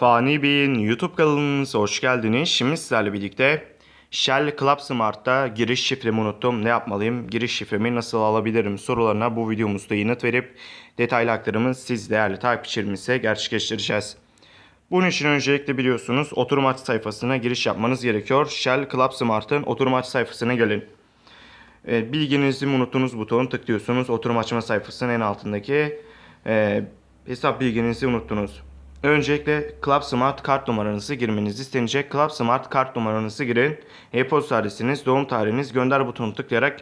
Fani Bey'in YouTube kanalınıza hoş geldiniz. Şimdi sizlerle birlikte Shell Club Smart'ta giriş şifremi unuttum. Ne yapmalıyım? Giriş şifremi nasıl alabilirim? Sorularına bu videomuzda yanıt verip detaylı aktarımı siz değerli takipçilerimize gerçekleştireceğiz. Bunun için öncelikle biliyorsunuz oturum aç sayfasına giriş yapmanız gerekiyor. Shell Club Smart'ın oturum aç sayfasına gelin. E, bilginizi mi unuttunuz butonu tıklıyorsunuz. Oturum açma sayfasının en altındaki e, hesap bilginizi unuttunuz. Öncelikle Club Smart kart numaranızı girmeniz istenecek. Club Smart kart numaranızı girin. E-posta adresiniz, doğum tarihiniz, gönder butonunu tıklayarak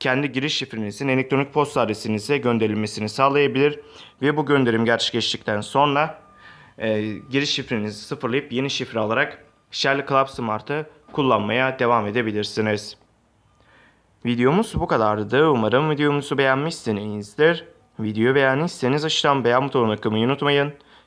kendi giriş şifrenizin elektronik posta adresinize gönderilmesini sağlayabilir. Ve bu gönderim gerçekleştikten sonra e, giriş şifrenizi sıfırlayıp yeni şifre alarak Shell Club Smart'ı kullanmaya devam edebilirsiniz. Videomuz bu kadardı. Umarım videomuzu beğenmişsinizdir. Videoyu beğendiyseniz aşağıdan beğen butonuna tıklamayı unutmayın.